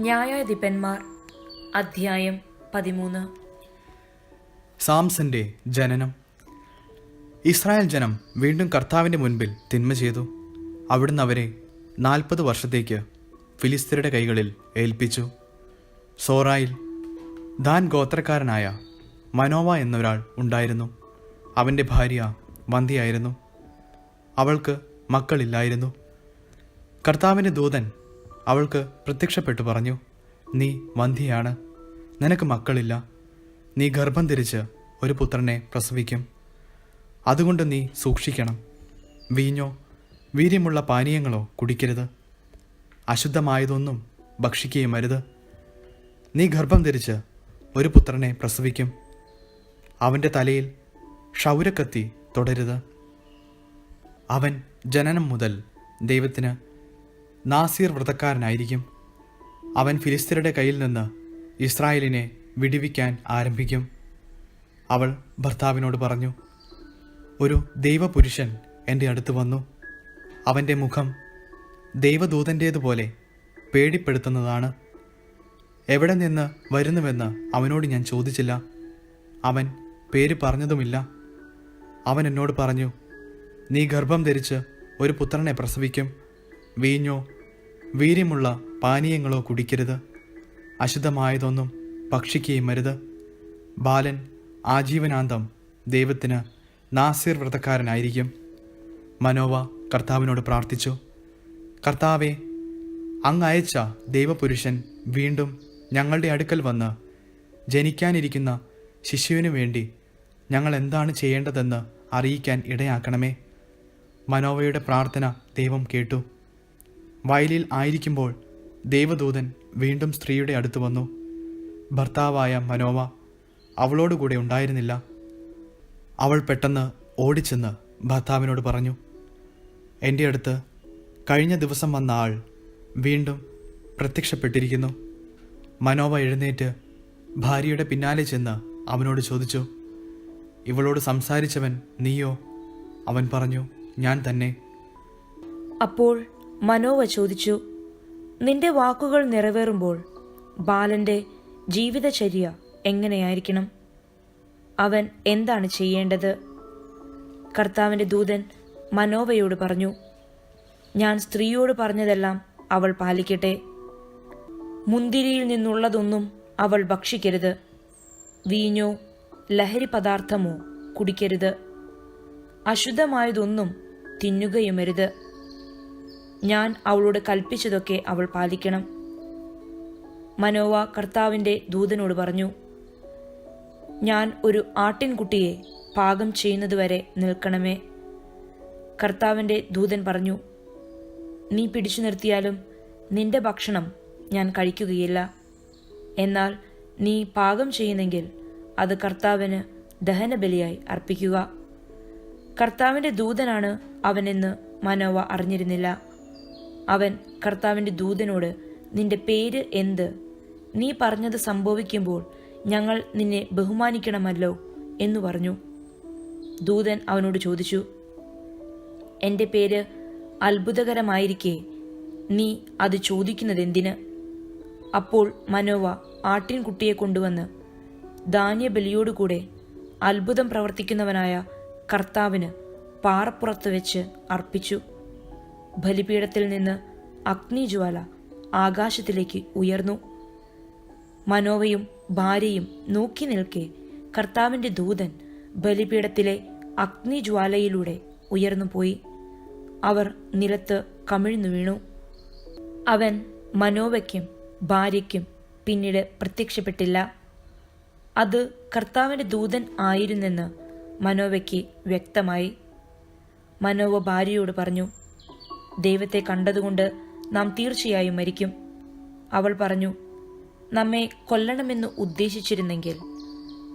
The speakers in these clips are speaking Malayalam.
ന്യായാധിപന്മാർ അധ്യായം പതിമൂന്ന്. സാംസന്റെ ജനനം. ഇസ്രായേൽ ജനം വീണ്ടും കർത്താവിന്റെ മുൻപിൽ തിന്മ ചെയ്തു. അവിടുന്ന് അവരെ നാൽപ്പത് വർഷത്തേക്ക് ഫിലിസ്തീനയുടെ കൈകളിൽ ഏൽപ്പിച്ചു. സോറായിൽ ദാൻ ഗോത്രക്കാരനായ മനോവ എന്നൊരാൾ ഉണ്ടായിരുന്നു. അവന്റെ ഭാര്യ വന്ധിയായിരുന്നു അവൾക്ക് മക്കളില്ലായിരുന്നു. കർത്താവിന്റെ ദൂതൻ അവൾക്ക് പ്രത്യക്ഷപ്പെട്ടു പറഞ്ഞു നീ വന്ധ്യയാണ് നിനക്ക് മക്കളില്ല. നീ ഗർഭം ധരിച്ച് ഒരു പുത്രനെ പ്രസവിക്കും. അതുകൊണ്ട് നീ സൂക്ഷിക്കണം. വീഞ്ഞോ വീര്യമുള്ള പാനീയങ്ങളോ കുടിക്കരുത്. അശുദ്ധമായതൊന്നും ഭക്ഷിക്കുകയും അരുത്. നീ ഗർഭം ധരിച്ച് ഒരു പുത്രനെ പ്രസവിക്കും. അവന്റെ തലയിൽ ക്ഷൗരക്കത്തി തുടരുത്. അവൻ ജനനം മുതൽ ദൈവത്തിന് നാസീർ വ്രതക്കാരനായിരിക്കും. അവൻ ഫിലിസ്തീനയുടെ കയ്യിൽ നിന്ന് ഇസ്രായേലിനെ വിടിവിക്കാൻ ആരംഭിക്കും. അവൾ ഭർത്താവിനോട് പറഞ്ഞു ഒരു ദൈവപുരുഷൻ എന്റെ അടുത്ത് വന്നു. അവന്റെ മുഖം ദൈവദൂതന്റേതുപോലെ പേടിപ്പെടുത്തുന്നതാണ്. എവിടെ നിന്ന് വരുന്നുവെന്ന് അവനോട് ഞാൻ ചോദിച്ചില്ല. അവൻ പേര് പറഞ്ഞതുമില്ല. അവൻ എന്നോട് പറഞ്ഞു നീ ഗർഭം ധരിച്ച് ഒരു പുത്രനെ പ്രസവിക്കും. വീഞ്ഞോ വീര്യമുള്ള പാനീയങ്ങളോ കുടിക്കരുത്. അശുദ്ധമായതൊന്നും ഭക്ഷിക്കുകയും അരുത്. ബാലൻ ആജീവനാന്തം ദൈവത്തിന് നാസിർ വ്രതക്കാരനായിരിക്കും. മനോവ കർത്താവിനോട് പ്രാർത്ഥിച്ചു. കർത്താവെ അങ്ങ് അയച്ച ദൈവപുരുഷൻ വീണ്ടും ഞങ്ങളുടെ അടുക്കൽ വന്ന് ജനിക്കാനിരിക്കുന്ന ശിശുവിനു വേണ്ടി ഞങ്ങൾ എന്താണ് ചെയ്യേണ്ടതെന്ന് അറിയിക്കാൻ ഇടയാക്കണമേ. മനോവയുടെ പ്രാർത്ഥന ദൈവം കേട്ടു. വയലിൽ ആയിരിക്കുമ്പോൾ ദേവദൂതൻ വീണ്ടും സ്ത്രീയുടെ അടുത്ത് വന്നു. ഭർത്താവായ മനോവ അവളോടുകൂടെ ഉണ്ടായിരുന്നില്ല. അവൾ പെട്ടെന്ന് ഓടിച്ചെന്ന് ഭർത്താവിനോട് പറഞ്ഞു. എന്റെ അടുത്ത് കഴിഞ്ഞ ദിവസം വന്ന ആൾ വീണ്ടും പ്രത്യക്ഷപ്പെട്ടിരിക്കുന്നു. മനോവ എഴുന്നേറ്റ് ഭാര്യയുടെ പിന്നാലെ ചെന്ന് അവനോട് ചോദിച്ചു. ഇവളോട് സംസാരിച്ചവൻ നീയോ? അവൻ പറഞ്ഞു. ഞാൻ തന്നെ. അപ്പോൾ മനോവ ചോദിച്ചു നിന്റെ വാക്കുകൾ നിറവേറുമ്പോൾ ബാലന്റെ ജീവിതചര്യ എങ്ങനെയായിരിക്കണം? അവൻ എന്താണ് ചെയ്യേണ്ടത്? കർത്താവിന്റെ ദൂതൻ മനോവയോട് പറഞ്ഞു ഞാൻ സ്ത്രീയോട് പറഞ്ഞതെല്ലാം അവൾ പാലിക്കട്ടെ. മുന്തിരിയിൽ നിന്നുള്ളതൊന്നും അവൾ ഭക്ഷിക്കരുത്. വീഞ്ഞോ ലഹരി പദാർത്ഥമോ കുടിക്കരുത്. അശുദ്ധമായതൊന്നും തിന്നുകയുമരുത്. ഞാൻ അവളോട് കൽപ്പിച്ചതൊക്കെ അവൾ പാലിക്കണം. മനോവ കർത്താവിന്റെ ദൂതനോട് പറഞ്ഞു ഞാൻ ഒരു ആട്ടിൻകുട്ടിയെ പാകം ചെയ്യുന്നതുവരെ നിൽക്കണമേ. കർത്താവിന്റെ ദൂതൻ പറഞ്ഞു നീ പിടിച്ചു നിർത്തിയാലും നിന്റെ ഭക്ഷണം ഞാൻ കഴിക്കുകയില്ല. എന്നാൽ നീ പാകം ചെയ്യുന്നെങ്കിൽ അത് കർത്താവിന് ദഹനബലിയായി അർപ്പിക്കുക. കർത്താവിന്റെ ദൂതനാണ് അവനെന്ന് മനോവ അറിഞ്ഞിരുന്നില്ല. അവൻ കർത്താവിന്റെ ദൂതനോട് നിന്റെ പേര് എന്ത്? നീ പറഞ്ഞത് സംഭവിക്കുമ്പോൾ ഞങ്ങൾ നിന്നെ ബഹുമാനിക്കണമല്ലോ എന്ന് പറഞ്ഞു. ദൂതൻ അവനോട് ചോദിച്ചു എന്റെ പേര് അത്ഭുതകരമായിരിക്കെ നീ അത് ചോദിക്കുന്നതെന്തിന്? അപ്പോൾ മനോവ ആട്ടിൻകുട്ടിയെ കൊണ്ടുവന്ന് ധാന്യബലിയോടുകൂടെ അത്ഭുതം പ്രവർത്തിക്കുന്നവനായ കർത്താവിന് പാറപ്പുറത്ത് വെച്ച് അർപ്പിച്ചു. ബലിപീഠത്തിൽ നിന്ന് അഗ്നിജ്വാല ആകാശത്തിലേക്ക് ഉയർന്നു. മനോവയും ഭാര്യയും നോക്കി നിൽക്കെ കർത്താവിന്റെ ദൂതൻ ബലിപീഠത്തിലെ അഗ്നിജ്വാലയിലൂടെ ഉയർന്നുപോയി അവർ നിലത്ത് കമിഴ്ന്നു വീണു. അവൻ മനോവയ്ക്കും ഭാര്യയ്ക്കും പിന്നീട് പ്രത്യക്ഷപ്പെട്ടില്ല. അത് കർത്താവിന്റെ ദൂതൻ ആയിരുന്നെന്ന് മനോവയ്ക്ക് വ്യക്തമായി. മനോവ ഭാര്യയോട് പറഞ്ഞു ദൈവത്തെ കണ്ടതുകൊണ്ട് നാം തീർച്ചയായും മരിക്കും. അവൾ പറഞ്ഞു നമ്മെ കൊല്ലണമെന്ന് ഉദ്ദേശിച്ചിരുന്നെങ്കിൽ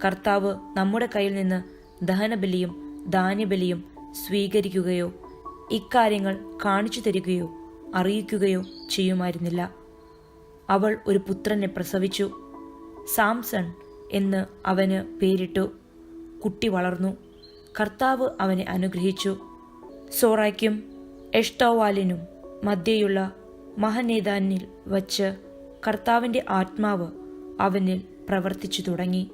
കർത്താവ് നമ്മുടെ കയ്യിൽ നിന്ന് ദഹനബലിയും ധാന്യബലിയും സ്വീകരിക്കുകയോ ഇക്കാര്യങ്ങൾ കാണിച്ചു തരികയോ അറിയിക്കുകയോ ചെയ്യുമായിരുന്നില്ല. അവൾ ഒരു പുത്രനെ പ്രസവിച്ചു. സാംസൺ എന്ന് അവന് പേരിട്ടു. കുട്ടി വളർന്നു. കർത്താവ് അവനെ അനുഗ്രഹിച്ചു. സോറായ്ക്കും എഷ്തോവാലിനും മധ്യയുള്ള മഹനേതാനിൽ വച്ച് കർത്താവിന്റെ ആത്മാവ് അവനിൽ പ്രവർത്തിച്ചു തുടങ്ങി.